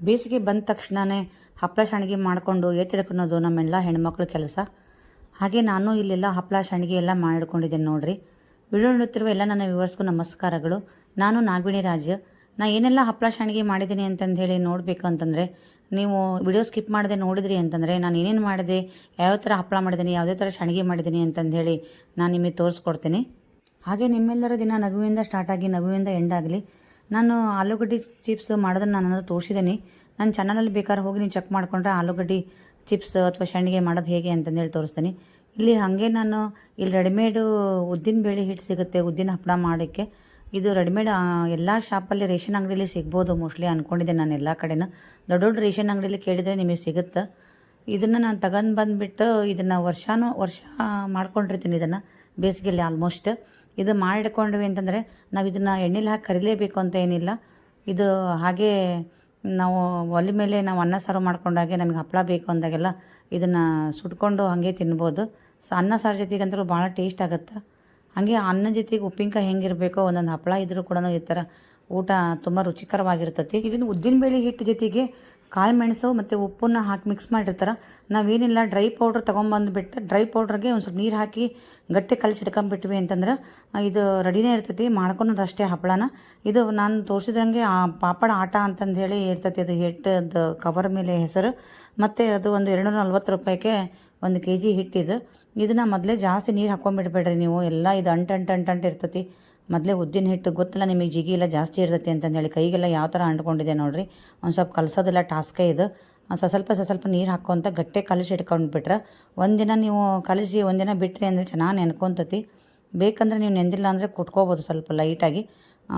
ಬೇಸಿಗೆ ಬಂದ ತಕ್ಷಣವೇ ಹಪ್ಪಳ ಶಾಣ್ಗೆ ಮಾಡಿಕೊಂಡು ಎತ್ತಿಡ್ಕೊಳೋದು ನಮ್ಮೆಲ್ಲ ಹೆಣ್ಮಕ್ಳ ಕೆಲಸ. ಹಾಗೆ ನಾನು ಇಲ್ಲೆಲ್ಲ ಹಪ್ಪಳ ಶಾಣ್ಗೆ ಎಲ್ಲ ಮಾಡಿಕೊಂಡಿದ್ದೇನೆ ನೋಡ್ರಿ. ವಿಡಿಯೋ ನೋಡುತ್ತಿರುವ ಎಲ್ಲ ನನ್ನ ವ್ಯೂವರ್ಸ್ಗೂ ನಮಸ್ಕಾರಗಳು. ನಾನು ನಾಗವಿಣಿ ರಾಜ್. ನಾ ಏನೆಲ್ಲ ಹಪ್ಪಳ ಸಣಿಗೆ ಮಾಡಿದ್ದೀನಿ ಅಂತಂದು ಹೇಳಿ ನೋಡಬೇಕು ಅಂತಂದರೆ, ನೀವು ವಿಡಿಯೋ ಸ್ಕಿಪ್ ಮಾಡದೆ ನೋಡಿದ್ರಿ ಅಂತಂದರೆ, ನಾನು ಏನೇನು ಮಾಡಿದೆ ಯಾವ ಥರ ಹಪ್ಪಳ ಮಾಡಿದ್ದೀನಿ, ಯಾವುದೇ ಥರ ಸಣಿಗೆ ಮಾಡಿದ್ದೀನಿ ಅಂತಂದು ಹೇಳಿ ನಾನು ನಿಮಗೆ ತೋರಿಸ್ಕೊಡ್ತೀನಿ. ಹಾಗೆ ನಿಮ್ಮೆಲ್ಲರ ದಿನ ನಗುವಿಂದ ಸ್ಟಾರ್ಟ್ ಆಗಿ ನಗುವಿಂದ ಎಂಡ್ ಆಗಲಿ ನಾನು ಆಲೂಗಡ್ಡೆ ಚಿಪ್ಸ್ ಮಾಡೋದನ್ನು ನಾನು ತೋರಿಸಿದ್ದೀನಿ ನನ್ನ ಚಾನಲಲ್ಲಿ ಬೇಕಾದ್ರೆ ಹೋಗಿ ನೀವು ಚೆಕ್ ಮಾಡಿಕೊಂಡ್ರೆ ಆಲೂಗಡ್ಡೆ ಚಿಪ್ಸ್ ಅಥವಾ ಸಂಡಿಗೆ ಮಾಡೋದು ಹೇಗೆ ಅಂತಂದೇಳಿ ತೋರಿಸ್ತೀನಿ. ಇಲ್ಲಿ ಹಾಗೆ ನಾನು ಇಲ್ಲಿ ರೆಡಿಮೇಡು ಉದ್ದಿನ ಬೇಳೆ ಹಿಟ್ಟು ಸಿಗುತ್ತೆ, ಉದ್ದಿನ ಹಪ್ಪಳ ಮಾಡೋಕ್ಕೆ ಇದು ರೆಡಿಮೇಡ್ ಎಲ್ಲ ಶಾಪಲ್ಲಿ ರೇಷನ್ ಅಂಗಡಿಯಲ್ಲಿ ಸಿಗ್ಬೋದು ಮೋಸ್ಟ್ಲಿ ಅಂದ್ಕೊಂಡಿದ್ದೆ ನಾನು ಎಲ್ಲ ಕಡೆನೂ. ದೊಡ್ಡ ದೊಡ್ಡ ರೇಷನ್ ಅಂಗಡಿಯಲ್ಲಿ ಕೇಳಿದರೆ ನಿಮಗೆ ಸಿಗುತ್ತೆ. ಇದನ್ನು ನಾನು ತಗೊಂಡು ಬಂದುಬಿಟ್ಟು ಇದನ್ನು ವರ್ಷಾನು ವರ್ಷ ಮಾಡ್ಕೊಂಡಿರ್ತೀನಿ ಇದನ್ನು ಬೇಸಿಗೆಯಲ್ಲಿ ಆಲ್ಮೋಸ್ಟ್ ಇದು ಮಾಡಿಕೊಂಡ್ವಿ ಅಂತಂದರೆ ನಾವು ಇದನ್ನು ಎಣ್ಣೆಲಿ ಹಾಕಿ ಕರಿಲೇಬೇಕು ಅಂತ ಏನಿಲ್ಲ. ಇದು ಹಾಗೆ ನಾವು ಒಲೆ ಮೇಲೆ ನಾವು ಅನ್ನ ಸಾರು ಮಾಡ್ಕೊಂಡಾಗೆ ನಮಗೆ ಹಪ್ಪಳ ಬೇಕು ಅಂದಾಗೆಲ್ಲ ಇದನ್ನು ಸುಟ್ಕೊಂಡು ಹಾಗೆ ತಿನ್ಬೋದು. ಸೊ ಅನ್ನ ಸಾರು ಜೊತೆಗಂತೂ ಭಾಳ ಟೇಸ್ಟ್ ಆಗುತ್ತೆ? ಹಾಗೆ ಅನ್ನ ಜೊತೆಗೆ ಉಪ್ಪಿನಕಾಯಿ ಹೆಂಗಿರಬೇಕೋ ಒಂದೊಂದು ಹಪ್ಪಳ ಇದ್ರೂ ಕೂಡ ಈ ಥರ ಊಟ ತುಂಬ ರುಚಿಕರವಾಗಿರ್ತತಿ. ಇದನ್ನು ಉದ್ದಿನಬೇಳೆ ಹಿಟ್ಟು ಜೊತೆಗೆ ಕಾಳು ಮೆಣಸು ಮತ್ತು ಉಪ್ಪನ್ನ ಹಾಕಿ ಮಿಕ್ಸ್ ಮಾಡಿರ್ತಾರೆ. ನಾವೇನಿಲ್ಲ ಡ್ರೈ ಪೌಡ್ರ್ ತೊಗೊಂಬಂದುಬಿಟ್ಟು ಡ್ರೈ ಪೌಡ್ರಿಗೆ ಒಂದು ಸ್ವಲ್ಪ ನೀರು ಹಾಕಿ ಗಟ್ಟಿ ಕಲಸಿ ಇಟ್ಕೊಂಬಿಟ್ವಿ ಅಂತಂದ್ರೆ ಇದು ರೆಡಿನೇ ಇರ್ತೈತಿ, ಮಾಡ್ಕೊಳೋದು ಅಷ್ಟೇ ಹಪ್ಪಳನ. ಇದು ನಾನು ತೋರಿಸಿದಂಗೆ ಆ ಪಾಪಡ ಆಟ ಅಂತಂದು ಹೇಳಿ ಇರ್ತೈತಿ, ಅದು ಹಿಟ್ಟದ ಕವರ್ ಮೇಲೆ ಹೆಸರು. ಮತ್ತು ಅದು ಒಂದು ಎರಡುನೂರ ನಲ್ವತ್ತು ರೂಪಾಯಿಗೆ ಒಂದು ಕೆ ಜಿ ಹಿಟ್ಟಿದು. ಇದನ್ನು ಮೊದಲೇ ಜಾಸ್ತಿ ನೀರು ಹಾಕ್ಕೊಂಬಿಡ್ಬೇಡ್ರಿ ನೀವು, ಎಲ್ಲ ಇದು ಅಂಟು ಇರ್ತೈತಿ. ಮೊದಲೇ ಉದ್ದಿನ ಹಿಟ್ಟು ಗೊತ್ತಿಲ್ಲ, ನಿಮಗೆ ಜಿಗಿ ಎಲ್ಲ ಜಾಸ್ತಿ ಇರ್ತೈತಿ ಅಂತಂದೇಳಿ ಕೈಗೆಲ್ಲ ಯಾವ ಥರ ಅಂಟ್ಕೊಂಡಿದೆ ನೋಡಿರಿ. ಒಂದು ಸ್ವಲ್ಪ ಕಲಸೋದೆಲ್ಲ, ಟಾಸ್ಕೇ ಇದು. ಸ್ವಲ್ಪ ಸ, ಸ್ವಲ್ಪ ನೀರು ಹಾಕ್ಕೊಂತ ಗಟ್ಟಿ ಕಲಿಸಿ ಇಟ್ಕೊಂಡ್ಬಿಟ್ರೆ ಒಂದಿನ ನೀವು ಕಲಿಸಿ ಒಂದಿನ ಬಿಟ್ರಿ ಅಂದರೆ ಚೆನ್ನಾಗಿ ನೆನ್ಕೊಂತತಿ. ಬೇಕಂದ್ರೆ ನೀವು ನೆಂದಿಲ್ಲ ಅಂದರೆ ಕುಟ್ಕೋಬೋದು ಸ್ವಲ್ಪ ಲೈಟಾಗಿ.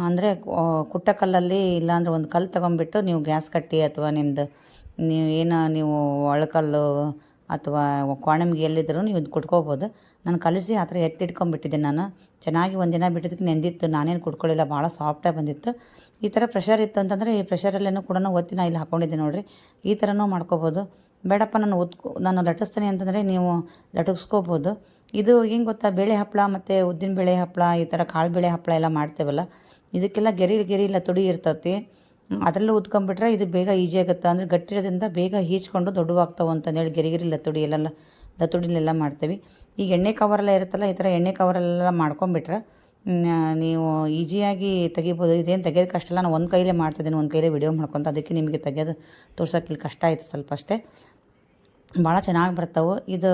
ಅಂದರೆ ಕುಟ್ಟ ಕಲ್ಲಲ್ಲಿ ಇಲ್ಲಾಂದ್ರೆ ಒಂದು ಕಲ್ಲು ತೊಗೊಂಬಿಟ್ಟು ನೀವು ಗ್ಯಾಸ್ ಕಟ್ಟಿ ಅಥವಾ ನಿಮ್ಮದು ನೀವು ಏನು, ನೀವು ಒಳಕಲ್ಲು ಅಥವಾ ಕೋಣಮ್ಗೆ ಎಲ್ಲಿದ್ದರೂ ನೀವು ಇದು ಕುಟ್ಕೋಬೋದು. ನಾನು ಕಲಿಸಿ ಆ ಥರ ಎತ್ತಿಟ್ಕೊಂಡ್ಬಿಟ್ಟಿದ್ದೆ ನಾನು. ಚೆನ್ನಾಗಿ ಒಂದಿನ ಬಿಟ್ಟಿದ್ದಕ್ಕೆ ನೆಂದಿತ್ತು. ನಾನೇನು ಕುಟ್ಕೊಳ್ಳಿಲ್ಲ ಭಾಳ ಸಾಫ್ಟಾಗಿ ಬಂದಿತ್ತು. ಈ ಥರ ಪ್ರೆಷರ್ ಇತ್ತು ಅಂತಂದರೆ ಈ ಪ್ರೆಷರಲ್ಲೇನೂ ಕೂಡ ಒತ್ತಿ ಇಲ್ಲಿ ಹಾಕ್ಕೊಂಡಿದ್ದೆ ನೋಡಿರಿ. ಈ ಥರನೂ ಮಾಡ್ಕೋಬೋದು. ಬೇಡಪ್ಪ, ನಾನು ಒತ್ಕೊ ನಾನು ಲಟಿಸ್ತೇನೆ ಅಂತಂದರೆ ನೀವು ಲಟಗಿಸ್ಕೋಬೋದು ಇದು ಹೆಂಗೆ ಗೊತ್ತಾ? ಬೇಳೆ ಹಪ್ಪಳ ಮತ್ತು ಉದ್ದಿನ ಬೇಳೆ ಹಪ್ಪಳ ಈ ಥರ ಕಾಳು ಬೇಳೆ ಹಪ್ಪಳ ಎಲ್ಲ ಮಾಡ್ತೇವಲ್ಲ. ಇದಕ್ಕೆಲ್ಲ ಗೆರಿ ಗೆರಿ ಇಲ್ಲ, ತುಡಿ ಇರ್ತತಿ. ಅದರಲ್ಲೂ ಉದ್ಕೊಂಬಿಟ್ರೆ ಇದು ಬೇಗ ಈಜಿ ಆಗುತ್ತೆ. ಅಂದರೆ ಗಟ್ಟಿರೋದ್ರಿಂದ ಬೇಗ ಈಚ್ಕೊಂಡು ದೊಡ್ಡವಾಗ್ತಾವೆ ಅಂತಂದೇಳಿ ಗೆರಿ ಗೆರಿ ಲತ್ತುಡಿ ಎಲ್ಲ ಲತ್ತುಡಿಲೆಲ್ಲ ಮಾಡ್ತೀವಿ. ಈಗ ಎಣ್ಣೆ ಕವರೆಲ್ಲ ಇರುತ್ತಲ್ಲ, ಈ ಥರ ಎಣ್ಣೆ ಕವರಲ್ಲೆಲ್ಲ ಮಾಡ್ಕೊಂಬಿಟ್ರೆ ನೀವು ಈಸಿಯಾಗಿ ತೆಗಿಬೋದು. ಇದೇನು ತೆಗೆಯೋದು ಕಷ್ಟ ಇಲ್ಲ ನಾನು ಒಂದು ಕೈಲೇ ಮಾಡ್ತಿದ್ದೀನಿ, ಒಂದು ಕೈಲೇ ವಿಡಿಯೋ ಮಾಡ್ಕೊತ ಅದಕ್ಕೆ ನಿಮಗೆ ತೆಗೆಯೋದು ತೋರ್ಸೋಕೆ ಇಲ್ಲಿ ಕಷ್ಟ ಆಯಿತು ಸ್ವಲ್ಪ ಅಷ್ಟೇ. ಭಾಳ ಚೆನ್ನಾಗಿ ಬರ್ತಾವೆ. ಇದು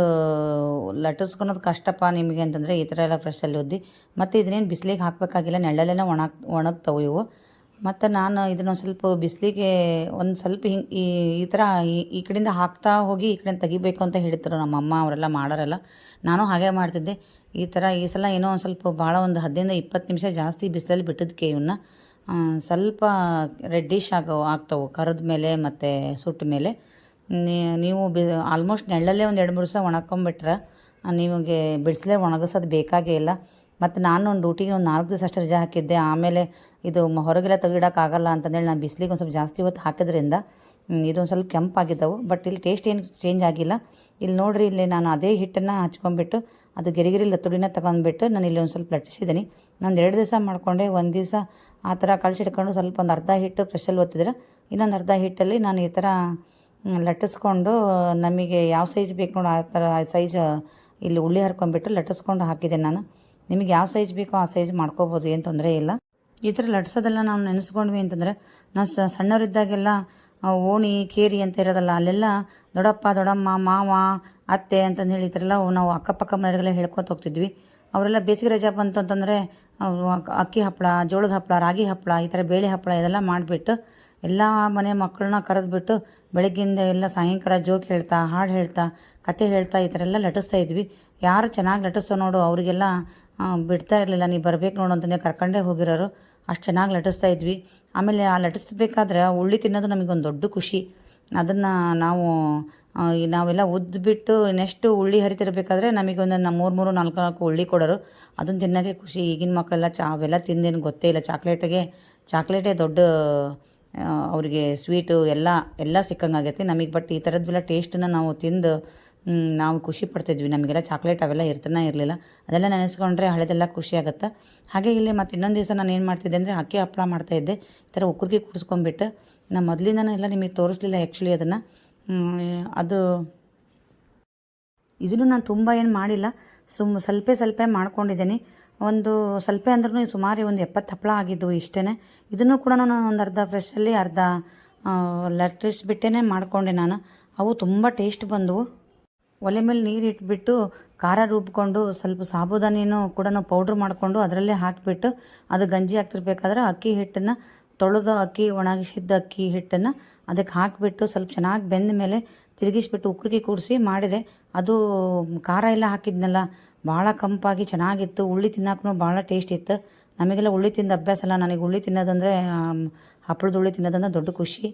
ಲಟ್ಟಿಸ್ಕೊಳೋದು ಕಷ್ಟಪ್ಪ ನಿಮಗೆ ಅಂತಂದರೆ ಈ ಥರ ಎಲ್ಲ ಫ್ರೆಶಲ್ಲಿ ಒದ್ದಿ, ಮತ್ತು ಇದನ್ನೇನು ಬಿಸಿಲಿಗೆ ಹಾಕಬೇಕಾಗಿಲ್ಲ, ನೆಳ್ಳಲ್ಲೆಲ್ಲ ಒಣ ಒಣಗ್ತವೆ ಇವು. ಮತ್ತು ನಾನು ಇದನ್ನು ಸ್ವಲ್ಪ ಬಿಸಿಲಿಗೆ ಒಂದು ಸ್ವಲ್ಪ ಹಿಂಗೆ ಈ ಈ ಥರ ಈ ಕಡೆಯಿಂದ ಹಾಕ್ತಾ ಹೋಗಿ ಈ ಕಡೆಯಿಂದ ತೆಗಿಬೇಕು ಅಂತ ಹೇಳ್ತಾರೆ ನಮ್ಮ ಅಮ್ಮ, ಅವರೆಲ್ಲ ಮಾಡೋರೆಲ್ಲ. ನಾನು ಹಾಗೆ ಮಾಡ್ತಿದ್ದೆ. ಈ ಥರ ಈ ಸಲ ಏನೋ ಒಂದು ಸ್ವಲ್ಪ ಭಾಳ ಒಂದು ಹದಿನೈದು ಇಪ್ಪತ್ತು ನಿಮಿಷ ಜಾಸ್ತಿ ಬಿಸಿಲಲ್ಲಿ ಬಿಟ್ಟಿದ್ದಕ್ಕೆ ಇವನ್ನ ಸ್ವಲ್ಪ ರೆಡ್ಡಿಶ್ ಆಗೋ, ಆಗ್ತವೆ, ಕರದ ಮೇಲೆ ಮತ್ತು ಸುಟ್ಟ ಮೇಲೆ. ನೀವು ಬಿ ಆಲ್ಮೋಸ್ಟ್ ನೆಳ್ಳಲ್ಲೇ ಒಂದು ಎರಡು ಮೂರು ಸಹ ಒಣಕೊಂಬಿಟ್ರೆ ನಿಮಗೆ ಬಿಡಿಸಲೇ ಒಣಗಿಸೋದು ಬೇಕಾಗೇ ಇಲ್ಲ. ಮತ್ತು ನಾನು ಒಂದು ಡ್ಯೂಟಿಗೆ ಒಂದು ನಾಲ್ಕು ದಿವಸ ಅಷ್ಟೇ ರಜೆ ಹಾಕಿದ್ದೆ. ಆಮೇಲೆ ಇದು ಹೊರಗೆಲ್ಲ ತೆಗಿಡೋಕ್ಕಾಗಲ್ಲ ಅಂತಂದೇಳಿ ನಾನು ಬಿಸಿಲಿಗೆ ಒಂದು ಸ್ವಲ್ಪ ಜಾಸ್ತಿ ಹೊತ್ತು ಹಾಕಿದ್ರಿಂದ ಇದೊಂದು ಸ್ವಲ್ಪ ಕೆಂಪಾಗಿದ್ದವು. ಬಟ್ ಇಲ್ಲಿ ಟೇಸ್ಟ್ ಏನು ಚೇಂಜ್ ಆಗಿಲ್ಲ. ಇಲ್ಲಿ ನೋಡಿರಿ, ಇಲ್ಲಿ ನಾನು ಅದೇ ಹಿಟ್ಟನ್ನು ಹಚ್ಕೊಂಡ್ಬಿಟ್ಟು, ಅದು ಗೆರಿಗೆರಿ ಲತ್ತುಡಿನ ತಗೊಂಡ್ಬಿಟ್ಟು ನಾನು ಇಲ್ಲಿ ಒಂದು ಸ್ವಲ್ಪ ಲಟ್ಟಿಸಿದ್ದೀನಿ ನಾನು ಎರಡು ದಿವಸ ಮಾಡಿಕೊಂಡೆ, ಒಂದು ದಿವಸ ಆ ಥರ ಕಳ್ಸಿಟ್ಕೊಂಡು ಸ್ವಲ್ಪ ಒಂದು ಅರ್ಧ ಹಿಟ್ಟು ಪ್ರೆಷಲ್ಲಿ ಒತ್ತಿದ್ರೆ, ಇನ್ನೊಂದು ಅರ್ಧ ಹಿಟ್ಟಲ್ಲಿ ನಾನು ಈ ಥರ ಲಟ್ಟಿಸ್ಕೊಂಡು ನಮಗೆ ಯಾವ ಸೈಜ್ ಬೇಕು ನೋಡೋ, ಆ ಥರ ಸೈಜ್ ಇಲ್ಲಿ ಉಳ್ಳಿ ಹರ್ಕೊಂಡ್ಬಿಟ್ಟು ಲಟ್ಟಿಸ್ಕೊಂಡು ಹಾಕಿದ್ದೆ ನಾನು. ನಿಮಗೆ ಯಾವ ಸೈಜ್ ಬೇಕೋ ಆ ಸೈಜ್ ಮಾಡ್ಕೋಬೋದು, ಏನು ತೊಂದರೆ ಇಲ್ಲ. ಈ ಥರ ಲಟ್ಸೋದೆಲ್ಲ ನಾವು ನೆನೆಸ್ಕೊಂಡ್ವಿ ಅಂತಂದರೆ ನಾವು ಸಣ್ಣವರಿದ್ದಾಗೆಲ್ಲ ಓಣಿ, ಕೇರಿ ಅಂತ ಇರೋದಲ್ಲ, ಅಲ್ಲೆಲ್ಲ ದೊಡ್ಡಪ್ಪ, ದೊಡ್ಡಮ್ಮ, ಮಾವ, ಅತ್ತೆ ಅಂತಂದು ಹೇಳಿ ಈ ಥರ ನಾವು ಅಕ್ಕಪಕ್ಕ ಮನೆಯವರಿಗೆಲ್ಲ ಹೇಳ್ಕೊತ ಹೋಗ್ತಿದ್ವಿ. ಅವರೆಲ್ಲ ಬೇಸಿಗೆ ರಜೆ ಬಂತು ಅಂತಂದರೆ ಅಕ್ಕಿ ಹಪ್ಪಳ, ಜೋಳದ ಹಪ್ಪಳ, ರಾಗಿ ಹಪ್ಪಳ, ಈ ಥರ ಬೇಳೆ ಹಪ್ಪಳ ಇದೆಲ್ಲ ಮಾಡಿಬಿಟ್ಟು ಎಲ್ಲ ಮನೆ ಮಕ್ಕಳನ್ನ ಕರೆದ್ಬಿಟ್ಟು ಬೆಳಗ್ಗಿಂದ ಎಲ್ಲ ಸಾಯಂಕಾಲ ಜೋಕ್ ಹೇಳ್ತಾ, ಹಾಡು ಹೇಳ್ತಾ, ಕತೆ ಹೇಳ್ತಾ ಈ ಥರ ಎಲ್ಲ ಲಟಿಸ್ತಾ ಇದ್ವಿ. ಯಾರು ಚೆನ್ನಾಗಿ ಲಟಿಸ್ತೋ ನೋಡು, ಅವರಿಗೆಲ್ಲ ಬಿಡ್ತಾ ಇರಲಿಲ್ಲ. ನೀವು ಬರ್ಬೇಕು ನೋಡು ಅಂತಂದೇ ಕರ್ಕೊಂಡೇ ಹೋಗಿರೋರು. ಅಷ್ಟು ಚೆನ್ನಾಗಿ ಲಟಿಸ್ತಾ ಇದ್ವಿ. ಆಮೇಲೆ ಆ ಲಟಿಸ್ಬೇಕಾದ್ರೆ ಉಳ್ಳಿ ತಿನ್ನೋದು ನಮಗೊಂದು ದೊಡ್ಡ ಖುಷಿ. ಅದನ್ನು ನಾವು ನಾವೆಲ್ಲ ಉದ್ದುಬಿಟ್ಟು ನೆಕ್ಸ್ಟು ಉಳ್ಳಿ ಹರಿತಿರ್ಬೇಕಾದ್ರೆ ನಮಗೊಂದು ನಮ್ಮ ಮೂರು ಮೂರು ನಾಲ್ಕು ನಾಲ್ಕು ಉಳ್ಳಿ ಕೊಡೋರು. ಅದನ್ನು ತಿನ್ನೋಕ್ಕೆ ಖುಷಿ. ಈಗಿನ ಮಕ್ಕಳೆಲ್ಲ ಚಾ, ಅವೆಲ್ಲ ತಿಂದೇನು ಗೊತ್ತೇ ಇಲ್ಲ. ಚಾಕ್ಲೇಟಿಗೆ, ಚಾಕ್ಲೇಟೇ ದೊಡ್ಡ ಅವರಿಗೆ ಸ್ವೀಟು ಎಲ್ಲ ಎಲ್ಲ ಸಿಕ್ಕಂಗಾಗೈತಿ ನಮಗೆ. ಬಟ್ ಈ ಥರದ್ದೆಲ್ಲ ಟೇಸ್ಟನ್ನು ನಾವು ತಿಂದು ನಾವು ಖುಷಿ ಪಡ್ತಿದ್ವಿ. ನಮಗೆಲ್ಲ ಚಾಕ್ಲೇಟ್ ಅವೆಲ್ಲ ಇರ್ತಾನೆ ಇರಲಿಲ್ಲ. ಅದೆಲ್ಲ ನೆನೆಸ್ಕೊಂಡ್ರೆ ಹಳೆದೆಲ್ಲ ಖುಷಿ ಆಗುತ್ತೆ. ಹಾಗೆ ಇಲ್ಲಿ ಮತ್ತು ಇನ್ನೊಂದು ದಿವಸ ನಾನು ಏನು ಮಾಡ್ತಿದ್ದೆ ಅಂದರೆ ಅಕ್ಕಿ ಹಪ್ಪಳ ಮಾಡ್ತಾಯಿದ್ದೆ ಈ ಥರ ಉಕ್ಕುರ್ಗಿ ಕೂಡಿಸ್ಕೊಂಡ್ಬಿಟ್ಟು ನಾನು ಮೊದಲಿಂದನೂ ಎಲ್ಲ ನಿಮಗೆ ತೋರಿಸ್ಲಿಲ್ಲ ಆ್ಯಕ್ಚುಲಿ ಅದನ್ನು. ಅದು ಇದನ್ನು ನಾನು ತುಂಬ ಏನು ಮಾಡಿಲ್ಲ. ಸುಮ್ ಸ್ವಲ್ಪ ಸ್ವಲ್ಪ ಮಾಡ್ಕೊಂಡಿದ್ದೀನಿ. ಒಂದು ಸ್ವಲ್ಪ ಅಂದ್ರೂ ಸುಮಾರು ಒಂದು ಎಪ್ಪತ್ತು ಹಪ್ಪಳ ಆಗಿದ್ದು ಇಷ್ಟೇ ಇದನ್ನು ಕೂಡ ನಾನು ಒಂದು ಅರ್ಧ ಫ್ರೆಶಲ್ಲಿ ಅರ್ಧ ಲಟ್ರಿಸ್ಬಿಟ್ಟೇ ಮಾಡಿಕೊಂಡೆ ನಾನು. ಅವು ತುಂಬ ಟೇಸ್ಟ್ ಬಂದವು. ಒಲೆ ಮೇಲೆ ನೀರು ಇಟ್ಬಿಟ್ಟು ಖಾರ ರುಬ್ಕೊಂಡು ಸ್ವಲ್ಪ ಸಾಬುದಾನಿನೂ ಕೂಡ ಪೌಡ್ರ್ ಮಾಡಿಕೊಂಡು ಅದರಲ್ಲೇ ಹಾಕಿಬಿಟ್ಟು ಅದು ಗಂಜಿ ಹಾಕ್ತಿರ್ಬೇಕಾದ್ರೆ ಅಕ್ಕಿ ಹಿಟ್ಟನ್ನು ತೊಳೆದು ಅಕ್ಕಿ ಒಣಗಿಸಿದ್ದ ಅಕ್ಕಿ ಹಿಟ್ಟನ್ನು ಅದಕ್ಕೆ ಹಾಕಿಬಿಟ್ಟು ಸ್ವಲ್ಪ ಚೆನ್ನಾಗಿ ಬೆಂದ ಮೇಲೆ ತಿರುಗಿಸ್ಬಿಟ್ಟು ಉಕ್ರಿಗೆ ಕೂಡಿಸಿ ಮಾಡಿದೆ. ಅದು ಖಾರ ಎಲ್ಲ ಹಾಕಿದ್ನಲ್ಲ, ಭಾಳ ಕಂಪಾಗಿ ಚೆನ್ನಾಗಿತ್ತು. ಉಳ್ಳಿ ತಿನ್ನೋಕ್ಕೂ ಭಾಳ ಟೇಸ್ಟ್ ಇತ್ತು. ನಮಗೆಲ್ಲ ಉಳ್ಳಿ ತಿಂದ ಅಭ್ಯಾಸ ಅಲ್ಲ. ನನಗೆ ಉಳ್ಳಿ ತಿನ್ನೋದಂದರೆ ಹಪ್ಪಳದ ಉಳ್ಳಿ ತಿನ್ನೋದಂದ್ರೆ ದೊಡ್ಡ ಖುಷಿ.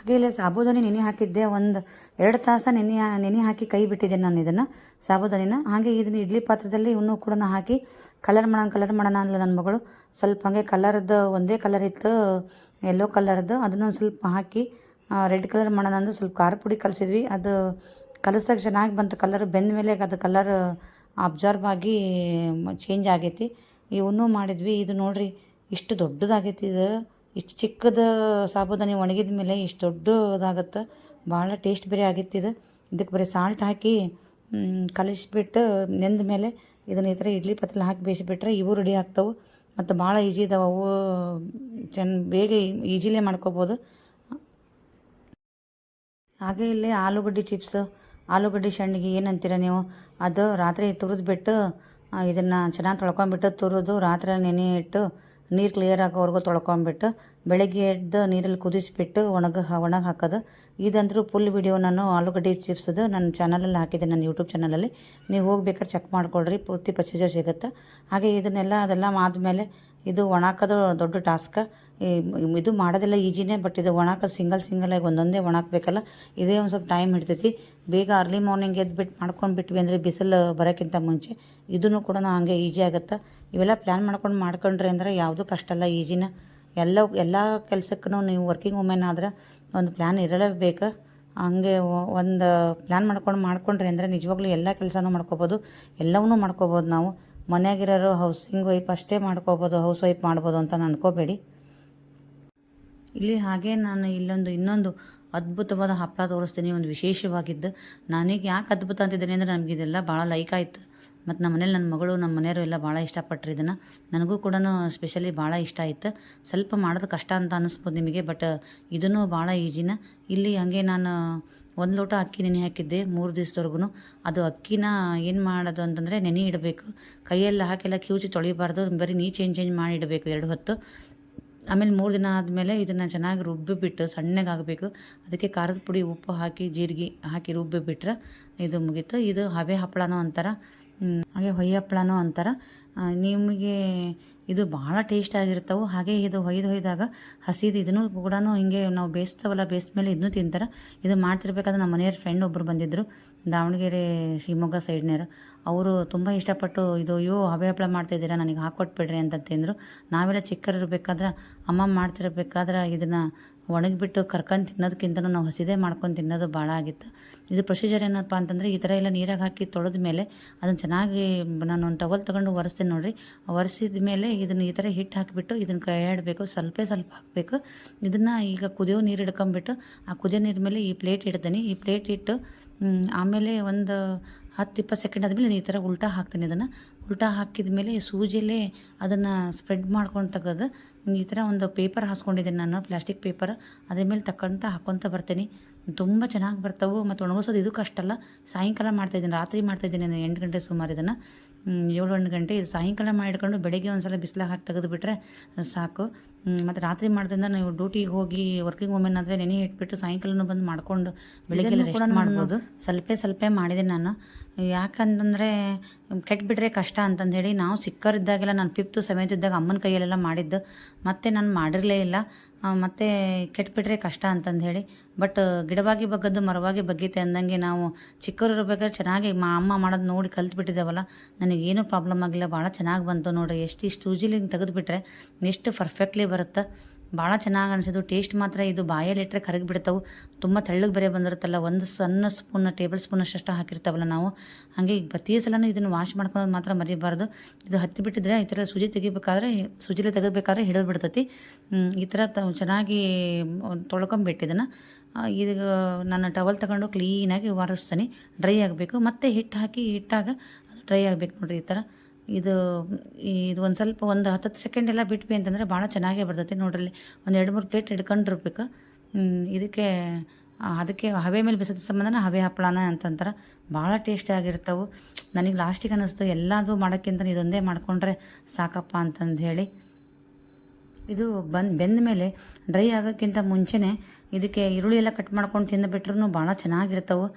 ಹಾಗೆ ಇಲ್ಲೇ ಸಾಬೂದಾನಿ ನೆನೆ ಹಾಕಿದ್ದೆ. ಒಂದು ಎರಡು ತಾಸ ನೆನೆ ನೆನೆ ಹಾಕಿ ಕೈ ಬಿಟ್ಟಿದ್ದೆ ನಾನು ಇದನ್ನು, ಸಾಬೂದಾನಿನ. ಹಾಗೆ ಇದನ್ನು ಇಡ್ಲಿ ಪಾತ್ರದಲ್ಲಿ ಇನ್ನೂ ಕೂಡ ಹಾಕಿ ಕಲರ್ ಮಾಡೋಣ ಕಲರ್ ಮಾಡೋಣ ಅಂದ್ಲ ನನ್ನ ಮಗಳು. ಸ್ವಲ್ಪ ಹಾಗೆ ಕಲರದ್ದು ಒಂದೇ ಕಲರ್ ಇತ್ತು ಯೆಲ್ಲೋ ಕಲರ್ದು ಅದನ್ನು ಸ್ವಲ್ಪ ಹಾಕಿ ರೆಡ್ ಕಲರ್ ಮಾಡೋಣ ಅಂದ್ರೆ ಸ್ವಲ್ಪ ಖಾರ ಪುಡಿ ಕಲಿಸಿದ್ವಿ. ಅದು ಕಲಿಸ್ದಾಗ ಚೆನ್ನಾಗಿ ಬಂತು ಕಲರ್ ಬೆಂದ ಮೇಲೆ ಅದು ಕಲರ್ ಅಬ್ಸರ್ವ್ ಆಗಿ ಚೇಂಜ್ ಆಗೈತಿ. ಇವನ್ನೂ ಮಾಡಿದ್ವಿ. ಇದು ನೋಡಿರಿ, ಇಷ್ಟು ದೊಡ್ಡದಾಗೈತಿ ಇದು. ಇಷ್ಟು ಚಿಕ್ಕದ ಸಾಬುದಾನಿ ಒಣಗಿದ ಮೇಲೆ ಇಷ್ಟು ದೊಡ್ಡದಾಗತ್ತೆ, ಭಾಳ ಟೇಸ್ಟ್ ಬೇರೆ ಆಗಿತ್ತು ಇದು. ಇದಕ್ಕೆ ಬರೀ ಸಾಲ್ಟ್ ಹಾಕಿ ಕಲಸಿಬಿಟ್ಟು ಕಲಿಸ್ಬಿಟ್ಟು ನೆಂದ ಮೇಲೆ ಇದನ್ನ ಈ ಥರ ಇಡ್ಲಿ ಪತ್ರಲ್ಲಿ ಹಾಕಿ ಬೇಯಿಸಿಬಿಟ್ರೆ ಇವು ರೆಡಿ ಆಗ್ತವೆ. ಮತ್ತು ಭಾಳ ಈಜಿ ಇದಾವೆ. ಅವು ಚೆನ್ನ ಬೇಗ ಈಜಿಲೇ ಮಾಡ್ಕೋಬೋದು. ಹಾಗೆ ಇಲ್ಲಿ ಆಲೂಗಡ್ಡೆ ಚಿಪ್ಸ್ ಆಲೂಗಡ್ಡೆ ಸಣ್ಣಗೆ ಏನಂತೀರ ನೀವು? ಅದು ರಾತ್ರಿ ತುರಿದ್ಬಿಟ್ಟು ಇದನ್ನು ಚೆನ್ನಾಗಿ ತೊಳ್ಕೊಂಬಿಟ್ಟು ತುರಿದು ರಾತ್ರಿ ನೆನೆ ಇಟ್ಟು ನೀರು ಕ್ಲಿಯರ್ ಆಗೋವರೆಗೂ ತೊಳ್ಕೊಂಬಿಟ್ಟು ಬೆಳಗ್ಗೆ ಎದ್ದು ನೀರಲ್ಲಿ ಕುದಿಸಿಬಿಟ್ಟು ಒಣಗ, ಒಣಗಿ ಹಾಕೋದು. ಇದಂದರೂ ಫುಲ್ ವಿಡಿಯೋ ನಾನು ಆಲೂಗಡ್ಡೆ ಚಿಪ್ಸದು ನನ್ನ ಚಾನಲಲ್ಲಿ ಹಾಕಿದ್ದೆ ನನ್ನ ಯೂಟ್ಯೂಬ್ ಚಾನಲಲ್ಲಿ ನೀವು ಹೋಗ್ಬೇಕಾದ್ರೆ ಚೆಕ್ ಮಾಡ್ಕೊಳ್ರಿ, ಪೂರ್ತಿ ಪ್ರೊಸೀಜರ್ ಸಿಗುತ್ತೆ. ಹಾಗೆ ಇದನ್ನೆಲ್ಲ ಅದೆಲ್ಲ ಆದಮೇಲೆ ಇದು ಒಣಾಕೋದು ದೊಡ್ಡ ಟಾಸ್ಕ ಇದು ಮಾಡೋದೆಲ್ಲ ಈಜಿನೇ ಬಟ್ ಇದು ಒಣಕ ಸಿಂಗಲ್ ಸಿಂಗಲಾಗಿ ಒಂದೊಂದೇ ಒಣಾಕಬೇಕಲ್ಲ ಇದೇ ಒಂದು ಸ್ವಲ್ಪ ಟೈಮ್ ಹಿಡ್ತೈತಿ. ಬೇಗ ಅರ್ಲಿ ಮಾರ್ನಿಂಗ್ ಎದ್ಬಿಟ್ಟು ಮಾಡ್ಕೊಂಡು ಬಿಟ್ವಿ ಅಂದರೆ ಬಿಸಿಲು ಬರೋಕ್ಕಿಂತ ಮುಂಚೆ ಇದನ್ನು ಕೂಡ ಹಾಗೆ ಈಜಿ ಆಗುತ್ತೆ. ಇವೆಲ್ಲ ಪ್ಲ್ಯಾನ್ ಮಾಡ್ಕೊಂಡು ಮಾಡ್ಕೊಂಡ್ರಿ ಅಂದರೆ ಯಾವುದೂ ಕಷ್ಟ ಅಲ್ಲ, ಈಜಿನ. ಎಲ್ಲ ಎಲ್ಲ ಕೆಲಸಕ್ಕೂ ನೀವು ವರ್ಕಿಂಗ್ ವುಮೆನ್ ಆದ್ರೆ ಒಂದು ಪ್ಲ್ಯಾನ್ ಇರಲೇಬೇಕು. ಹಂಗೆ ಒಂದು ಪ್ಲ್ಯಾನ್ ಮಾಡ್ಕೊಂಡು ಮಾಡ್ಕೊಂಡ್ರಿ ಅಂದರೆ ನಿಜವಾಗ್ಲೂ ಎಲ್ಲ ಕೆಲಸನೂ ಮಾಡ್ಕೋಬೋದು, ಎಲ್ಲವನ್ನೂ ಮಾಡ್ಕೋಬೋದು ನಾವು. ಮನೆಯಾಗಿರೋರು ಹೌಸಿಂಗ್ ವೈಫ್ ಅಷ್ಟೇ ಮಾಡ್ಕೋಬೋದು ಹೌಸ್ ವೈಫ್ ಮಾಡ್ಬೋದು ಅಂತ ಅನ್ಕೋಬೇಡಿ ಇಲ್ಲಿ ಹಾಗೆ ನಾನು ಇಲ್ಲೊಂದು ಇನ್ನೊಂದು ಅದ್ಭುತವಾದ ಹಪ್ಪಳ ತೋರಿಸ್ತೀನಿ, ಒಂದು ವಿಶೇಷವಾಗಿದ್ದು. ನಾನೀಗ ಯಾಕೆ ಅದ್ಭುತ ಅಂತಿದ್ದೀನಿ ಅಂದರೆ ನಮಗೆ ಇದೆಲ್ಲ ಭಾಳ ಲೈಕ್ ಆಯಿತು. ಮತ್ತು ನಮ್ಮ ಮನೇಲಿ ನನ್ನ ಮಗಳು, ನಮ್ಮ ಮನೆಯವರು ಎಲ್ಲ ಭಾಳ ಇಷ್ಟಪಟ್ಟರು ಇದನ್ನು. ನನಗೂ ಕೂಡ ಸ್ಪೆಷಲಿ ಭಾಳ ಇಷ್ಟ ಆಯಿತು. ಸ್ವಲ್ಪ ಮಾಡೋದು ಕಷ್ಟ ಅಂತ ಅನ್ನಿಸ್ಬೋದು ನಿಮಗೆ ಬಟ್ ಇದನ್ನು ಭಾಳ ಈಜಿನ ಇಲ್ಲಿ ಹಾಗೆ ನಾನು ಒಂದು ಲೋಟ ಅಕ್ಕಿ ನೆನೆ ಹಾಕಿದ್ದೆ, ಮೂರು ದಿವಸದವರೆಗೂ ಅದು ಅಕ್ಕಿನ ಏನು ಮಾಡೋದು ಅಂತಂದರೆ ನೆನೆ ಇಡಬೇಕು. ಕೈಯೆಲ್ಲ ಹಾಕೆಲ್ಲ ಕಿವುಚಿ ತೊಳಿಬಾರ್ದು, ಬರೀ ನೀ ಚೇಂಜ್ ಚೇಂಜ್ ಮಾಡಿ ಇಡಬೇಕು ಎರಡು ಹೊತ್ತು. ಆಮೇಲೆ ಮೂರು ದಿನ ಆದಮೇಲೆ ಇದನ್ನು ಚೆನ್ನಾಗಿ ರುಬ್ಬಿಬಿಟ್ಟು ಸಣ್ಣಗಾಗಬೇಕು. ಅದಕ್ಕೆ ಖಾರದ ಪುಡಿ, ಉಪ್ಪು ಹಾಕಿ, ಜೀರಿಗೆ ಹಾಕಿ ರುಬ್ಬಿಬಿಟ್ರೆ ಇದು ಮುಗೀತು. ಇದು ಹಬೆ ಹಪ್ಪಳನೋ ಅಂತಾರೆ. ಹಾಗೆ ಹೊಯ್ಯ ಹಪ್ಪಳನೋ ಅಂತಾರೆ ನಿಮಗೆ ಇದು ಭಾಳ ಟೇಸ್ಟ್ ಆಗಿರ್ತಾವೆ. ಹಾಗೆ ಇದು ಹೊಯ್ದು ಹೊಯ್ದಾಗ ಹಸಿದು ಇದನ್ನು ಕೂಡ ಹಿಂಗೆ ನಾವು ಬೇಯಿಸ್ತಾವಲ್ಲ ಮೇಲೆ ಇದನ್ನು ತಿಂತಾರೆ. ಇದು ಮಾಡ್ತಿರ್ಬೇಕಾದ್ರೆ ನಮ್ಮ ಮನೆಯವ್ರ ಫ್ರೆಂಡ್ ಒಬ್ಬರು ಬಂದಿದ್ದರು ದಾವಣಗೆರೆ ಶಿವಮೊಗ್ಗ ಸೈಡ್ನೇರು ಅವರು ತುಂಬ ಇಷ್ಟಪಟ್ಟು, ಇದು ಅಯ್ಯೋ ಹಬೆ ಹಪ್ಪಳ ಮಾಡ್ತಾಯಿದ್ದೀರಾ ನನಗೆ ಹಾಕ್ಕೊಟ್ಬಿಡ್ರಿ ಅಂತ ತಿಂದರು. ನಾವೆಲ್ಲ ಚಿಕ್ಕರಿರ್ಬೇಕಾದ್ರೆ ಅಮ್ಮ ಮಾಡ್ತಿರ್ಬೇಕಾದ್ರೆ ಇದನ್ನು ಒಣಗಿಬಿಟ್ಟು ಕರ್ಕೊಂಡು ತಿನ್ನೋದಕ್ಕಿಂತ ನಾವು ಹಸಿದೇ ಮಾಡ್ಕೊಂಡು ತಿನ್ನೋದು ಭಾಳ ಆಗಿತ್ತು. ಇದು ಪ್ರೊಸೀಜರ್ ಏನಪ್ಪ ಅಂತಂದರೆ ಈ ಥರ ಎಲ್ಲ ನೀರಾಗಿ ಹಾಕಿ ತೊಳೆದ ಮೇಲೆ ಅದನ್ನು ಚೆನ್ನಾಗಿ ನಾನು ಒಂದು ಟವಲ್ ತೊಗೊಂಡು ಒರೆಸ್ತೀನಿ ನೋಡಿರಿ. ಒರೆಸಿದ ಮೇಲೆ ಇದನ್ನು ಈ ಥರ ಹಿಟ್ಟು ಹಾಕಿಬಿಟ್ಟು ಇದನ್ನು ಕೈ ಆಡಬೇಕು ಸ್ವಲ್ಪ ಸ್ವಲ್ಪ ಹಾಕಬೇಕು. ಇದನ್ನು ಈಗ ಕುದಿಯೋ ನೀರು ಹಿಡ್ಕೊಂಬಿಟ್ಟು ಆ ಕುದಿಯೋ ನೀರು ಮೇಲೆ ಈ ಪ್ಲೇಟ್ ಇಡ್ತೀನಿ. ಈ ಪ್ಲೇಟ್ ಇಟ್ಟು ಆಮೇಲೆ ಒಂದು ಹತ್ತು ಇಪ್ಪತ್ತು ಸೆಕೆಂಡ್ ಆದಮೇಲೆ ಈ ಥರ ಉಲ್ಟಾ ಹಾಕ್ತೀನಿ ಅದನ್ನು ಉಲ್ಟಾ ಹಾಕಿದ ಮೇಲೆ ಸೂಜಿಯಲ್ಲೇ ಅದನ್ನು ಸ್ಪ್ರೆಡ್ ಮಾಡ್ಕೊಂಡು ತೆಗೆದು ಈ ಥರ ಒಂದು ಪೇಪರ್ ಹಾಸ್ಕೊಂಡಿದ್ದೀನಿ ನಾನು, ಪ್ಲಾಸ್ಟಿಕ್ ಪೇಪರ್, ಅದ್ರ ಮೇಲೆ ತಕ್ಕಂತ ಹಾಕ್ಕೊತ ಬರ್ತೀನಿ. ತುಂಬ ಚೆನ್ನಾಗಿ ಬರ್ತವೆ, ಮತ್ತು ಒಣಗಿಸೋದು ಇದು ಕಷ್ಟ ಅಲ್ಲ. ಸಾಯಂಕಾಲ ಮಾಡ್ತಾಯಿದ್ದೀನಿ ರಾತ್ರಿ ಮಾಡ್ತಾಯಿದ್ದೀನಿ ನಾನು ಎಂಟು ಗಂಟೆ ಸುಮಾರು ಇದನ್ನು. ಏಳು ಎಂಟು ಗಂಟೆ ಇದು ಸಾಯಂಕಾಲ ಮಾಡಿಕೊಂಡು ಬೆಳಗ್ಗೆ ಒಂದು ಸಲ ಬಿಸಿಲಾಗ ಹಾಕಿ ತೆಗೆದುಬಿಟ್ರೆ ಸಾಕು. ಮತ್ತು ರಾತ್ರಿ ಮಾಡೋದ್ರಿಂದ ನೀವು ಡ್ಯೂಟಿಗೆ ಹೋಗಿ ವರ್ಕಿಂಗ್ ವುಮೆನ್ ಆದರೆ ನೆನೆ ಇಟ್ಬಿಟ್ಟು ಸಾಯಂಕಾಲನೂ ಬಂದು ಮಾಡ್ಕೊಂಡು ಬೆಳಗ್ಗೆ ರೆಸ್ಟ್ ಮಾಡ್ಬೋದು. ಸ್ವಲ್ಪ ಸ್ವಲ್ಪ ಮಾಡಿದೆ ನಾನು. ಯಾಕಂತಂದರೆ ಕೆಟ್ಬಿಟ್ರೆ ಕಷ್ಟ ಅಂತಂದೇಳಿ ನಾವು ಸಿಕ್ಕರಿದ್ದಾಗೆಲ್ಲ ನಾನು ಫಿಫ್ತು ಸೆವೆಂತ್ ಇದ್ದಾಗ ಅಮ್ಮನ ಕೈಯಲ್ಲೆಲ್ಲ ಮಾಡಿದ್ದು. ಮತ್ತೆ ನಾನು ಮಾಡಿರಲೇ ಇಲ್ಲ. ಮತ್ತೆ ಕೆಟ್ಬಿಟ್ರೆ ಕಷ್ಟ ಅಂತಂದು ಹೇಳಿ. ಬಟ್ ಗಿಡವಾಗಿ ಬಗ್ಗದ್ದು ಮರವಾಗಿ ಬಗ್ಗೀತೆ ಅಂದಂಗೆ ನಾವು ಚಿಕ್ಕವರು ಇರಬೇಕಾದ್ರೆ ಚೆನ್ನಾಗಿ ಮಾ, ಅಮ್ಮ ಮಾಡೋದು ನೋಡಿ ಕಲ್ತ್ಬಿಟ್ಟಿದ್ದಾವಲ್ಲ. ನನಗೇನು ಪ್ರಾಬ್ಲಮ್ ಆಗಿಲ್ಲ ಭಾಳ ಚೆನ್ನಾಗಿ ಬಂತು ನೋಡಿರಿ. ಎಷ್ಟು ಇಷ್ಟು ಸೂಜಿಲಿ ತೆಗೆದುಬಿಟ್ರೆ ಎಷ್ಟು ಪರ್ಫೆಕ್ಟ್ಲಿ ಬರುತ್ತೆ? ಭಾಳ ಚೆನ್ನಾಗಿ ಅನಿಸಿದ್ದು. ಟೇಸ್ಟ್ ಮಾತ್ರ ಇದು ಬಾಯಲ್ಲಿ ಇಟ್ಟರೆ ಕರಗಿ ಬಿಡ್ತಾವೆ. ತುಂಬ ತೆಳ್ಳಗೆ ಬೇರೆ ಬಂದಿರುತ್ತಲ್ಲ, ಒಂದು ಸಣ್ಣ ಸ್ಪೂನ್ ಟೇಬಲ್ ಸ್ಪೂನ್ ಅಷ್ಟು ಹಾಕಿರ್ತಾವಲ್ಲ ನಾವು. ಹಾಗೆ ಪ್ರತಿ ಸಲನೂ ಇದನ್ನು ವಾಶ್ ಮಾಡ್ಕೊಳೋದು ಮಾತ್ರ ಮರಿಬಾರ್ದು. ಇದು ಹತ್ತಿ ಬಿಟ್ಟಿದ್ರೆ ಈ ಥರ ಸುಜಿ ತೆಗಿಬೇಕಾದ್ರೆ, ಸುಜಿಲೆ ತೆಗಿಬೇಕಾದ್ರೆ ಹಿಡಿದು ಬಿಡ್ತೈತಿ. ಈ ಥರ ತ ಚೆನ್ನಾಗಿ ತೊಳ್ಕೊಂಬಿಟ್ಟು ಇದನ್ನು ಈಗ ನನ್ನ ಟವಲ್ ತಗೊಂಡು ಕ್ಲೀನಾಗಿ ಒರೆಸ್ತೀನಿ. ಡ್ರೈ ಆಗಬೇಕು. ಮತ್ತು ಹಿಟ್ಟು ಹಾಕಿ, ಹಿಟ್ಟಾಗ ಡ್ರೈ ಆಗಬೇಕು ನೋಡಿರಿ ಈ ಥರ ಇದು ಇದು ಒಂದು ಸ್ವಲ್ಪ ಒಂದು ಹತ್ತತ್ತು ಸೆಕೆಂಡ್ ಎಲ್ಲ ಬಿಟ್ವಿ ಅಂತಂದರೆ ಭಾಳ ಚೆನ್ನಾಗೇ ಬರ್ತೈತೆ ನೋಡ್ರಿ ಒಂದು ಎರಡು ಮೂರು ಪ್ಲೇಟ್ ಹಿಡ್ಕೊಂಡಿರ್ಬೇಕು. ಇದಕ್ಕೆ ಅದಕ್ಕೆ ಹವೆ ಮೇಲೆ ಬಿಸಿದ ಸಂಬಂಧನ ಹವೆ ಹಪ್ಪಳನ ಅಂತಂತಾರೆ. ಭಾಳ ಟೇಸ್ಟಿ ಆಗಿರ್ತಾವೆ. ನನಗೆ ಲಾಸ್ಟಿಗೆ ಅನ್ನಿಸ್ತು ಎಲ್ಲದೂ ಮಾಡೋಕ್ಕಿಂತ ಇದೊಂದೇ ಮಾಡಿಕೊಂಡ್ರೆ ಸಾಕಪ್ಪ ಅಂತಂದು ಹೇಳಿ. ಇದು ಬಂದು, ಬೆಂದ ಮೇಲೆ ಡ್ರೈ ಆಗೋಕ್ಕಿಂತ ಮುಂಚೆನೇ ಇದಕ್ಕೆ ಈರುಳ್ಳಿ ಎಲ್ಲ ಕಟ್ ಮಾಡ್ಕೊಂಡು ತಿಂದುಬಿಟ್ರೂ ಭಾಳ ಚೆನ್ನಾಗಿರ್ತಾವೆ.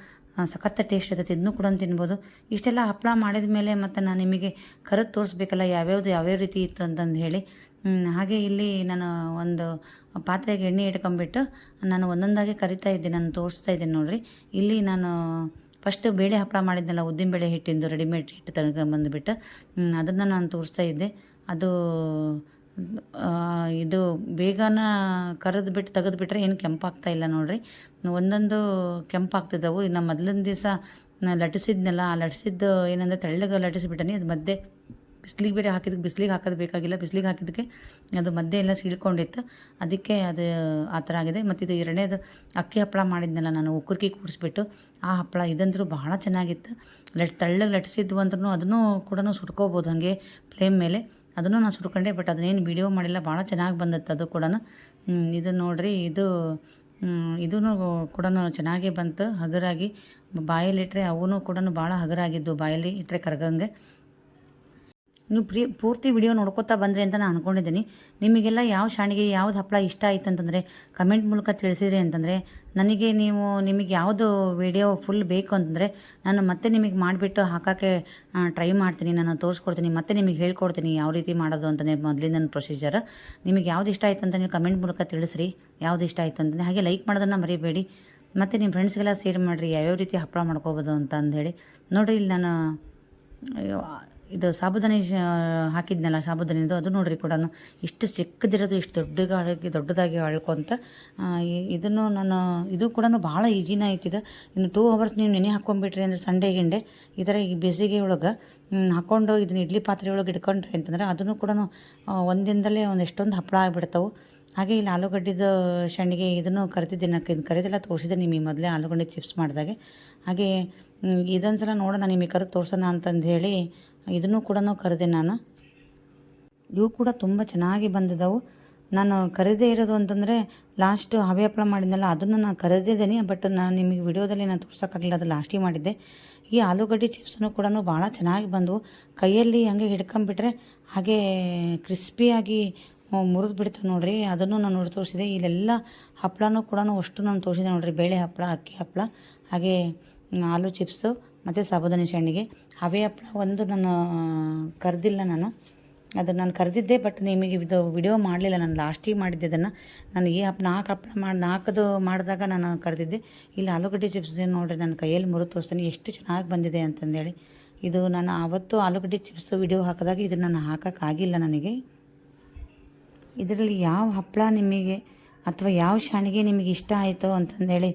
ಸಖತ್ತ ಟೇಸ್ಟ್ ಇರ್ತೈತೆ. ಇದನ್ನು ಕೂಡ ತಿನ್ಬೋದು. ಇಷ್ಟೆಲ್ಲ ಹಪ್ಪಳ ಮಾಡಿದ ಮೇಲೆ ಮತ್ತು ನಾನು ನಿಮಗೆ ಕರೆದು ತೋರಿಸ್ಬೇಕಲ್ಲ, ಯಾವ್ಯಾವ್ದು ಯಾವ್ಯಾವ ರೀತಿ ಇತ್ತು ಅಂತಂದು ಹೇಳಿ. ಹಾಗೆ ಇಲ್ಲಿ ನಾನು ಒಂದು ಪಾತ್ರೆಗೆ ಎಣ್ಣೆ ಇಟ್ಕೊಂಬಿಟ್ಟು ನಾನು ಒಂದೊಂದಾಗಿ ಕರಿತಾ ಇದ್ದೆ ನಾನು ತೋರಿಸ್ತಾ ಇದ್ದೀನಿ ನೋಡಿರಿ. ಇಲ್ಲಿ ನಾನು ಫಸ್ಟ್ ಬೇಳೆ ಹಪ್ಪಳ ಮಾಡಿದ್ನಲ್ಲ ಉದ್ದಿನಬೇಳೆ ಹಿಟ್ಟಿಂದು ರೆಡಿಮೇಡ್ ಹಿಟ್ಟು ತಗೊಂಬಂದುಬಿಟ್ಟು ಅದನ್ನು ನಾನು ತೋರಿಸ್ತಾ ಇದ್ದೆ. ಅದು ಇದು ಬೇಗನ ಕರೆದು ಬಿಟ್ಟು ತೆಗೆದು ಬಿಟ್ಟರೆ ಏನು ಕೆಂಪಾಗ್ತಾ ಇಲ್ಲ ನೋಡಿರಿ. ಒಂದೊಂದು ಕೆಂಪಾಗ್ತಿದ್ದವು ಇನ್ನು ಮೊದಲಿನ ದಿವಸ ಲಟಿಸಿದ್ನಲ್ಲ ಆ ಲಟಿಸಿದ್ದು ಏನಂದ್ರೆ ತೆಳ್ಳಗೆ ಲಟಿಸಿಬಿಟ್ಟನಿ ಅದು ಮಧ್ಯೆ ಬಿಸಿಲಿಗೆ ಬೇರೆ ಹಾಕಿದಕ್ಕೆ ಬಿಸಿಲಿಗೆ ಹಾಕೋದು ಬೇಕಾಗಿಲ್ಲ. ಬಿಸಿಲಿಗೆ ಹಾಕಿದ್ದಕ್ಕೆ ಅದು ಮಧ್ಯೆ ಎಲ್ಲ ಸೀಳ್ಕೊಂಡಿತ್ತು. ಅದಕ್ಕೆ ಅದು ಆ ಥರ ಆಗಿದೆ. ಮತ್ತು ಇದು ಎರಡನೇದು ಅಕ್ಕಿ ಹಪ್ಪಳ ಮಾಡಿದ್ನಲ್ಲ ನಾನು, ಉಕ್ಕುರ್ಕಿ ಕೂಡಿಸ್ಬಿಟ್ಟು ಆ ಹಪ್ಪಳ ಇದಂದ್ರೂ ಭಾಳ ಚೆನ್ನಾಗಿತ್ತು. ಲಟ್ ತೆಳ್ಳಗೆ ಲಟ್ಸಿದ್ವು ಅಂದ್ರೂ ಅದನ್ನು ಕೂಡ ಸುಟ್ಕೋಬೋದು ಹಾಗೆ ಫ್ಲೇಮ್ ಮೇಲೆ. ಅದನ್ನು ನಾನು ಸುಟ್ಕೊಂಡೆ ಬಟ್ ಅದನ್ನೇನು ವಿಡಿಯೋ ಮಾಡಿಲ್ಲ. ಭಾಳ ಚೆನ್ನಾಗಿ ಬಂದಿತ್ತು ಅದು ಕೂಡ ಇದು ನೋಡ್ರಿ, ಇದು ಇದೂ ಕೂಡ ಚೆನ್ನಾಗಿ ಬಂತು. ಹಗರಾಗಿ ಬಾಯಲ್ಲಿಟ್ಟರೆ ಅವೂ ಕೂಡ ಭಾಳ ಹಗರಾಗಿದ್ದು, ಬಾಯಲ್ಲಿ ಇಟ್ಟರೆ ಕರಗಂಗೆ. ನೀವು ಪ್ರೀ, ಪೂರ್ತಿ ವಿಡಿಯೋ ನೋಡ್ಕೋತಾ ಬಂದರೆ ಅಂತ ನಾನು ಅಂದ್ಕೊಂಡಿದ್ದೀನಿ ನಿಮಗೆಲ್ಲ ಯಾವ ಶಾಣಿಗೆ ಯಾವ್ದು ಹಪ್ಪಳ ಇಷ್ಟ ಆಯ್ತು ಅಂತಂದರೆ ಕಮೆಂಟ್ ಮೂಲಕ ತಿಳಿಸಿದ್ರಿ ಅಂತಂದರೆ ನನಗೆ ನೀವು ನಿಮಗೆ ಯಾವುದು ವಿಡಿಯೋ ಫುಲ್ ಬೇಕು ಅಂತಂದರೆ ನಾನು ಮತ್ತೆ ನಿಮಗೆ ಮಾಡಿಬಿಟ್ಟು ಹಾಕೋಕ್ಕೆ ಟ್ರೈ ಮಾಡ್ತೀನಿ. ನಾನು ತೋರಿಸ್ಕೊಡ್ತೀನಿ. ಮತ್ತೆ ನಿಮಗೆ ಹೇಳ್ಕೊಡ್ತೀನಿ ಯಾವ ರೀತಿ ಮಾಡೋದು ಅಂತಲೇ ಮೊದಲಿನ ನನ್ನ ಪ್ರೊಸೀಜರ್ ನಿಮಗೆ ಯಾವ್ದು ಇಷ್ಟ ಆಯ್ತು ಅಂತ ನೀವು ಕಮೆಂಟ್ ಮೂಲಕ ತಿಳಿಸ್ರಿ. ಯಾವ್ದು ಇಷ್ಟ ಆಯ್ತು ಅಂತಂದರೆ ಹಾಗೆ ಲೈಕ್ ಮಾಡೋದನ್ನು ಮರಿಬೇಡಿ. ಮತ್ತು ನಿಮ್ಮ ಫ್ರೆಂಡ್ಸ್ಗೆಲ್ಲ ಶೇರ್ ಮಾಡಿರಿ. ಯಾವ್ಯಾವ ರೀತಿ ಹಪ್ಪಳ ಮಾಡ್ಕೋಬೋದು ಅಂತ ಅಂದೇಳಿ ನೋಡಿರಿ ಇಲ್ಲಿ ನಾನು ಇದು ಸಾಬುದಾನಿ ಹಾಕಿದ್ನಲ್ಲ ಸಾಬುದಾನಿದು, ಅದು ನೋಡ್ರಿ ಕೂಡ ಇಷ್ಟು ಚಿಕ್ಕದಿರೋದು, ಇಷ್ಟು ದೊಡ್ಡದಾಗಿ ದೊಡ್ಡದಾಗಿ ಅಳ್ಕೊಂತ ಇದನ್ನು ನಾನು, ಇದು ಕೂಡ ಭಾಳ ಈಜಿನ ಆಯ್ತಿದೆ. ಇನ್ನು ಟೂ ಅವರ್ಸ್ ನೀವು ನೆನೆ ಹಾಕ್ಕೊಂಡ್ಬಿಟ್ರಿ ಅಂದರೆ ಸಂಡೆ ಗಿಂಡೆ, ಈ ಥರ ಈ ಬೇಸಿಗೆ ಒಳಗೆ ಹಾಕ್ಕೊಂಡು ಇದನ್ನ ಇಡ್ಲಿ ಪಾತ್ರೆ ಒಳಗೆ ಇಟ್ಕೊಂಡ್ರಿ ಅಂತಂದ್ರೆ ಅದನ್ನು ಕೂಡ ಒಂದು ದಿನದಲ್ಲೇ ಒಂದು ಎಷ್ಟೊಂದು ಹಪ್ಪಳ ಆಗಿಬಿಡ್ತಾವೆ. ಹಾಗೆ ಇಲ್ಲಿ ಆಲೂಗಡ್ಡೆದು ಸಂಡಿಗೆ ಇದನ್ನು ಕರೆದಿದ್ದೀನಿ ಇದು ಕರಿದೆಲ್ಲ, ತೋರಿಸಿದ್ದೆ ನಿಮಗೆ ಮೊದಲೇ ಆಲೂಗಡ್ಡೆ ಚಿಪ್ಸ್ ಮಾಡಿದಾಗೆ. ಹಾಗೆ ಇದೊಂದು ಸಲ ನೋಡೋಣ, ನಿಮಗೆ ಕರೆದು ತೋರ್ಸೋಣ ಅಂತಂದು ಹೇಳಿ ಇದನ್ನು ಕೂಡ ಕರೆದೆ ನಾನು. ಇವು ಕೂಡ ತುಂಬ ಚೆನ್ನಾಗಿ ಬಂದಿದ್ದವು ನಾನು ಕರೆದೇ ಇರೋದು ಅಂತಂದರೆ ಲಾಸ್ಟ್ ಹವೆ ಹಪ್ಪಳ ಮಾಡಿದ್ನಲ್ಲ, ಅದನ್ನು ನಾನು ಕರೆದಿದ್ದೀನಿ ಬಟ್ ನಾನು ನಿಮಗೆ ವಿಡಿಯೋದಲ್ಲಿ ನಾನು ತೋರ್ಸೋಕ್ಕಾಗಲಿಲ್ಲ, ಅದು ಲಾಸ್ಟಿಗೆ ಮಾಡಿದ್ದೆ. ಈ ಆಲೂಗಡ್ಡೆ ಚಿಪ್ಸನ್ನು ಕೂಡ ಭಾಳ ಚೆನ್ನಾಗಿ ಬಂದವು. ಕೈಯಲ್ಲಿ ಹಂಗೆ ಹಿಡ್ಕೊಂಬಿಟ್ರೆ ಹಾಗೆ ಕ್ರಿಸ್ಪಿಯಾಗಿ ಮುರಿದು ಬಿಡ್ತು ನೋಡಿರಿ. ಅದನ್ನು ನಾನು ನೋಡಿ ತೋರಿಸಿದೆ. ಇಲ್ಲೆಲ್ಲ ಹಪ್ಪಳನೂ ಕೂಡ ಅಷ್ಟು ನಾನು ತೋರಿಸಿದೆ ನೋಡಿರಿ. ಬೇಳೆ ಹಪ್ಪಳ ಅಕ್ಕಿ ಹಪ್ಪಳ ಹಾಗೆ ಆಲೂ ಚಿಪ್ಸು, ಮತ್ತು ಸಾಬುದಾನಿ ಸಂಡಿಗೆ ಹವೆ ಹಪ್ಪಳ ಒಂದು ನಾನು ಕರೆದಿಲ್ಲ ನಾನು. ಅದು ನಾನು ಕರೆದಿದ್ದೆ ಬಟ್ ನಿಮಗೆ ಇದು ವಿಡಿಯೋ ಮಾಡಲಿಲ್ಲ. ನಾನು ಲಾಸ್ಟಿಗೆ ಮಾಡಿದ್ದೆ ಅದನ್ನು. ನಾನು ಈ ಹಪ್, ನಾಲ್ಕು ಹಪ್ಪಳ ಮಾಡಿ, ನಾಲ್ಕದು ಮಾಡಿದಾಗ ನಾನು ಕರೆದಿದ್ದೆ. ಇಲ್ಲಿ, ಆಲೂಗಡ್ಡೆ ಚಿಪ್ಸ್ ನೋಡಿರಿ, ನನ್ನ ಕೈಯಲ್ಲಿ ಮುರು ತೋರಿಸ್ತೀನಿ. ಎಷ್ಟು ಚೆನ್ನಾಗಿ ಬಂದಿದೆ ಅಂತಂದೇಳಿ ಇದು ನಾನು ಆವತ್ತು ಆಲೂಗಡ್ಡೆ ಚಿಪ್ಸ್ ವಿಡಿಯೋ ಹಾಕಿದಾಗ ಇದನ್ನು ನಾನು ಹಾಕೋಕ್ಕಾಗಿಲ್ಲ ನನಗೆ. ಇದರಲ್ಲಿ ಯಾವ ಹಪ್ಪಳ ನಿಮಗೆ, ಅಥವಾ ಯಾವ ಶಾಣಿಗೆ ನಿಮಗೆ ಇಷ್ಟ ಆಯಿತು ಅಂತಂದೇಳಿ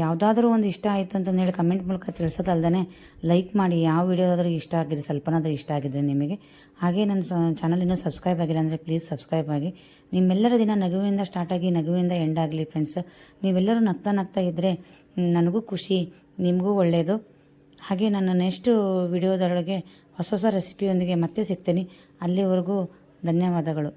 ಯಾವುದಾದ್ರೂ ಒಂದು ಇಷ್ಟ ಆಯಿತು ಅಂತಂದೇಳಿ ಕಮೆಂಟ್ ಮೂಲಕ ತಿಳಿಸೋದಲ್ದೇ ಲೈಕ್ ಮಾಡಿ ಯಾವ ವಿಡಿಯೋದಾದ್ರೂ ಇಷ್ಟ ಆಗಿದೆ ಸ್ವಲ್ಪನಾದರೂ ಇಷ್ಟ ಆಗಿದ್ರೆ ನಿಮಗೆ. ಹಾಗೆ ನನ್ನ ಚಾನಲ್ ಇನ್ನೂ ಸಬ್ಸ್ಕ್ರೈಬ್ ಆಗಿಲ್ಲ ಅಂದರೆ ಪ್ಲೀಸ್ ಸಬ್ಸ್ಕ್ರೈಬ್ ಆಗಿ. ನಿಮ್ಮೆಲ್ಲರ ದಿನ ನಗುವಿಂದ ಸ್ಟಾರ್ಟ್ ಆಗಿ ನಗುವಿಂದ ಎಂಡ್ ಆಗಲಿ ಫ್ರೆಂಡ್ಸ್ ನೀವೆಲ್ಲರೂ ನಗ್ತಾ ನಗ್ತಾ ಇದ್ದರೆ ನನಗೂ ಖುಷಿ, ನಿಮಗೂ ಒಳ್ಳೆಯದು ಹಾಗೆ ನಾನು ನೆಕ್ಸ್ಟು ವಿಡಿಯೋದರೊಳಗೆ ಹೊಸ ಹೊಸ ರೆಸಿಪಿಯೊಂದಿಗೆ ಮತ್ತೆ ಸಿಗ್ತೀನಿ. ಅಲ್ಲಿವರೆಗೂ ಧನ್ಯವಾದಗಳು.